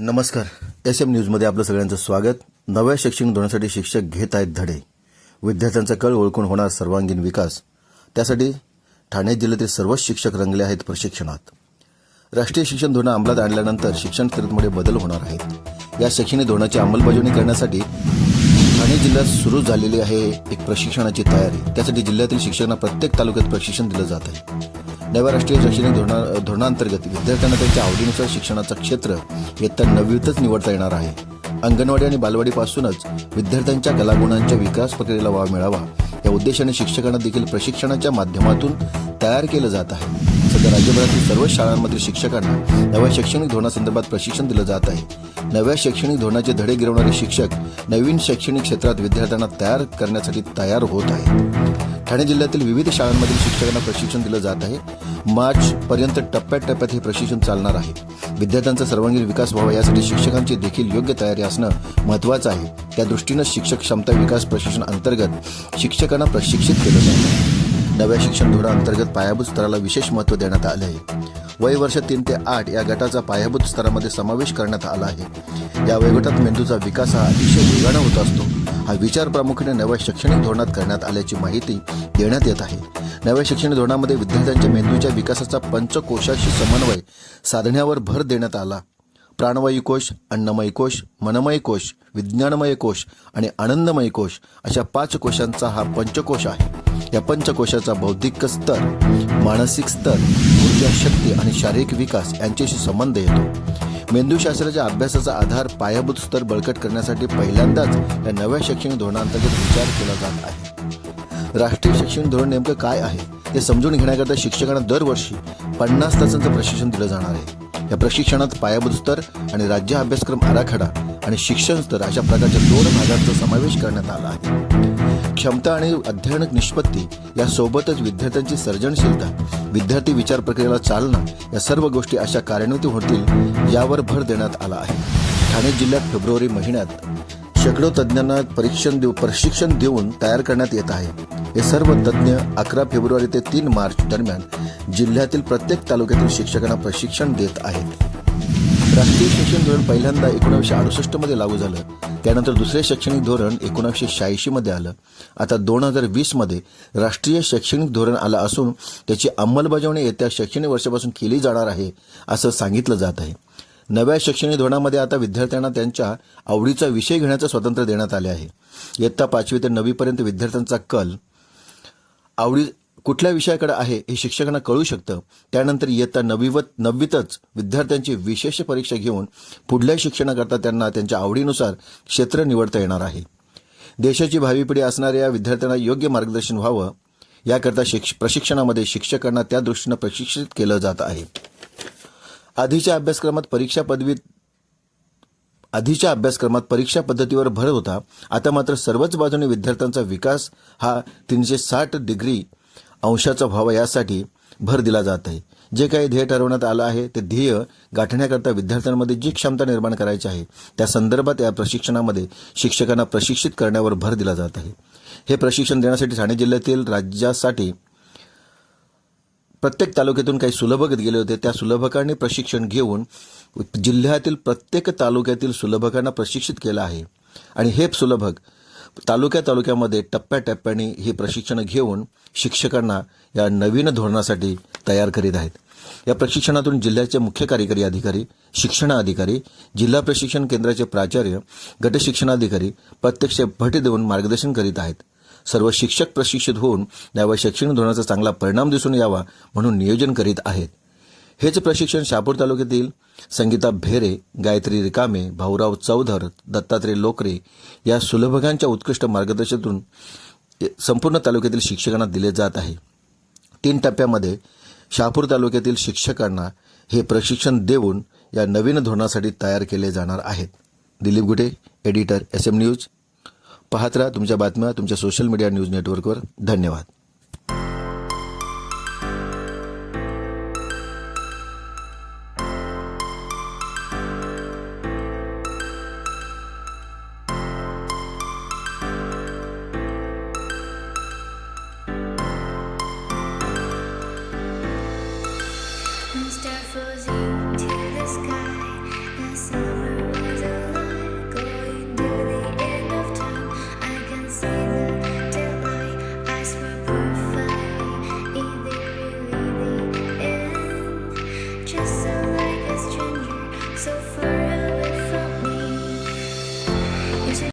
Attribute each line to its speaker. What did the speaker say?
Speaker 1: नमस्कार. S M न्यूजमध्ये आपलं सगळ्यांचं स्वागत. नव्या शैक्षणिक धोरणासाठी शिक्षक घेत आहेत धडे. विद्यार्थ्यांचा कळ ओळखून होणार सर्वांगीण विकास. त्यासाठी ठाणे जिल्ह्यातील सर्वच शिक्षक रंगले आहेत प्रशिक्षणात. राष्ट्रीय शिक्षण धोरण अंमलात आणल्यानंतर शिक्षण क्षेत्रामध्ये बदल होणार आहेत. या शैक्षणिक धोरणाची अंमलबजावणी करण्यासाठी ठाणे जिल्ह्यात सुरू झालेली आहे एक प्रशिक्षणाची तयारी. त्यासाठी जिल्ह्यातील शिक्षकांना प्रत्येक तालुक्यात प्रशिक्षण दिलं जात आहे. नव्या राष्ट्रीय शैक्षणिक धोरणा धोरणांतर्गत विद्यार्थ्यांना त्यांच्या आवडीनुसार शिक्षणाचं क्षेत्र इयत्ता नववीतच निवडता येणार आहे. अंगणवाडी आणि बालवाडीपासूनच विद्यार्थ्यांच्या कलागुणांच्या विकास प्रक्रियेला वाव मिळावा या उद्देशाने शिक्षकांना देखील प्रशिक्षणाच्या माध्यमातून तयार केलं जात आहे. सध्या राज्यभरातील सर्व शाळांमधील शिक्षकांना नव्या शैक्षणिक धोरणासंदर्भात प्रशिक्षण दिलं जात आहे. नव्या शैक्षणिक धोरणाचे धडे गिरवणारे शिक्षक नवीन शैक्षणिक क्षेत्रात विद्यार्थ्यांना तयार करण्यासाठी तयार होत आहेत. ठाणे जिल्ह्यातील विविध शाळांमधील शिक्षकांना प्रशिक्षण दिलं जात आहे. मार्च पर्यंत टप्प्याटप्प्यात हे प्रशिक्षण चालणार आहे. विद्यार्थ्यांचा सर्वांगीण विकास व्हावा यासाठी शिक्षकांची देखील योग्य तयारी असणं महत्त्वाचं आहे. त्या दृष्टीनं शिक्षक क्षमता विकास प्रशिक्षण अंतर्गत शिक्षकांना प्रशिक्षित केलं जात नव्या शिक्षण धोरणाअंतर्गत पायाभूत स्तराला विशेष महत्त्व देण्यात आलं आहे. वय वर्ष तीन ते आठ या गटाचा पायाभूत स्तरामध्ये समावेश करण्यात आला आहे. या वयोगटात मेंदूचा विकास हा अतिशय वेगानं होत असतो. हा विचार प्रामुख्याने नव्या शैक्षणिक धोरणात करण्यात आल्याची माहिती देण्यात येत आहे. नव्या शैक्षणिक धोरणामध्ये विद्यार्थ्यांच्या मेंदूच्या विकासाचा पंचकोशाशी समन्वय साधण्यावर भर देण्यात आला. प्राणवायू कोश अन्नमय कोश मनमय कोश विज्ञानमय कोश आणि आनंदमय कोश अशा पाच कोशांचा हा पंचकोश आहे. या पंचकोशाचा बौद्धिक स्तर मानसिक स्तर ऊर्जा शक्ती आणि शारीरिक विकास यांच्याशी संबंध येतो. मेंदूशास्त्राच्या अभ्यासाचा आधार पायाभूत स्तर बळकट करण्यासाठी पहिल्यांदाच या नव्या शैक्षणिक धोरणांतर्गत विचार केला जात आहे. राष्ट्रीय शैक्षणिक धोरण नेमकं काय आहे ते समजून घेण्याकरता शिक्षकांना दरवर्षी पन्नास तासांचं प्रशिक्षण दिलं जाणार आहे. या प्रशिक्षणात पायाभूत स्तर आणि राज्य अभ्यासक्रम आराखडा आणि शिक्षण स्तर अशा प्रकारच्या दोन भागांचा समावेश करण्यात आला आहे. क्षमता आणि अध्ययन निष्पत्ती या सोबतच विद्यार्थ्यांची सर्जनशीलता विद्यार्थी विचार प्रक्रियेला चालना या सर्व गोष्टी अशा कार्यान्वित होतील यावर भर देण्यात आला आहे. ठाणे जिल्ह्यात फेब्रुवारी महिन्यात शेकडो तज्ज्ञांना परीक्षण देऊ प्रशिक्षण देऊन तयार करण्यात येत आहे. हे सर्व तज्ज्ञ अकरा फेब्रुवारी ते तीन मार्च दरम्यान जिल्ह्यातील प्रत्येक तालुक्यातील शिक्षकांना प्रशिक्षण देत आहेत. राष्ट्रीय शिक्षण धोरण पहिल्यांदा एकोणीसशे अडुसष्टमध्ये लागू झालं. त्यानंतर दुसरे शैक्षणिक धोरण एकोणीसशे शहाऐंशी मध्ये आलं. आता दोन हजार वीसमध्ये राष्ट्रीय शैक्षणिक धोरण आलं असून त्याची अंमलबजावणी येत्या शैक्षणिक वर्षापासून केली जाणार आहे असं सांगितलं जात आहे. नव्या शैक्षणिक धोरणामध्ये आता विद्यार्थ्यांना त्यांच्या आवडीचा विषय घेण्याचं स्वातंत्र्य देण्यात आले आहे. इयत्ता पाचवी ते नववीपर्यंत विद्यार्थ्यांचा कल आवडी कुठल्या विषयाकडे आहे हे शिक्षकांना कळू शकतं. त्यानंतर इयत्ता नववीवत नववीतच विद्यार्थ्यांची विशेष परीक्षा घेऊन पुढल्या शिक्षणाकरता त्यांना त्यांच्या आवडीनुसार क्षेत्र निवडता येणार आहे. देशाची भावी पिढी असणाऱ्या विद्यार्थ्यांना योग्य मार्गदर्शन व्हावं याकरता शिक्ष प्रशिक्षणामध्ये शिक्षकांना त्या दृष्टीनं प्रशिक्षित केलं जात आहे. आधीच्या अभ्यासक्रमात परीक्षा पदवी आधीच्या अभ्यासक्रमात परीक्षा पद्धतीवर भर होता. आता मात्र सर्वच बाजूने विद्यार्थ्यांचा विकास हा तीनशे साठ डिग्री अंशाचा व्हावा यासाठी भर दिला जात आहे. जे काही ध्येय ठरवण्यात आलं आहे ते ध्येय गाठण्याकरता विद्यार्थ्यांमध्ये जी क्षमता निर्माण करायची आहे त्या संदर्भात या प्रशिक्षणामध्ये शिक्षकांना प्रशिक्षित करण्यावर भर दिला जात आहे. हे प्रशिक्षण देण्यासाठी ठाणे जिल्ह्यातील राज्यासाठी प्रत्येक तालुक्यातून काही सुलभक गेले होते. त्या सुलभकांनी प्रशिक्षण घेऊन जिल्ह्यातील प्रत्येक तालुक्यातील सुलभकांना प्रशिक्षित केलं आहे. आणि हे सुलभक तालुक्या तालुक्यामध्ये टप्प्याटप्प्याने ही प्रशिक्षणं घेऊन शिक्षकांना या नवीन धोरणासाठी तयार करीत आहेत. या प्रशिक्षणातून जिल्ह्याचे मुख्य कार्यकारी अधिकारी शिक्षण अधिकारी जिल्हा प्रशिक्षण केंद्राचे प्राचार्य गट शिक्षणाधिकारी प्रत्यक्ष भट देऊन मार्गदर्शन करीत आहेत. सर्व शिक्षक प्रशिक्षित होऊन यावर शैक्षणिक धोरणाचा चांगला परिणाम दिसून यावा म्हणून नियोजन करीत आहेत. हेच प्रशिक्षण शहापूर तालुक्यातील संगीता भेरे गायत्री रिकामे भाऊराव चौधर दत्तात्रय लोकरे या सुलभकांच्या उत्कृष्ट मार्गदर्शनातून संपूर्ण तालुक्यातील शिक्षकांना दिले जात आहे. तीन टप्प्यामध्ये शहापूर तालुक्यातील शिक्षकांना हे प्रशिक्षण देऊन या नवीन धोरणासाठी तयार केले जाणार आहेत. दिलीप गुटे एडिटर एस एम न्यूज. पाहत राहा तुमच्या बातम्या तुमच्या सोशल मीडिया न्यूज नेटवर्कवर. धन्यवाद.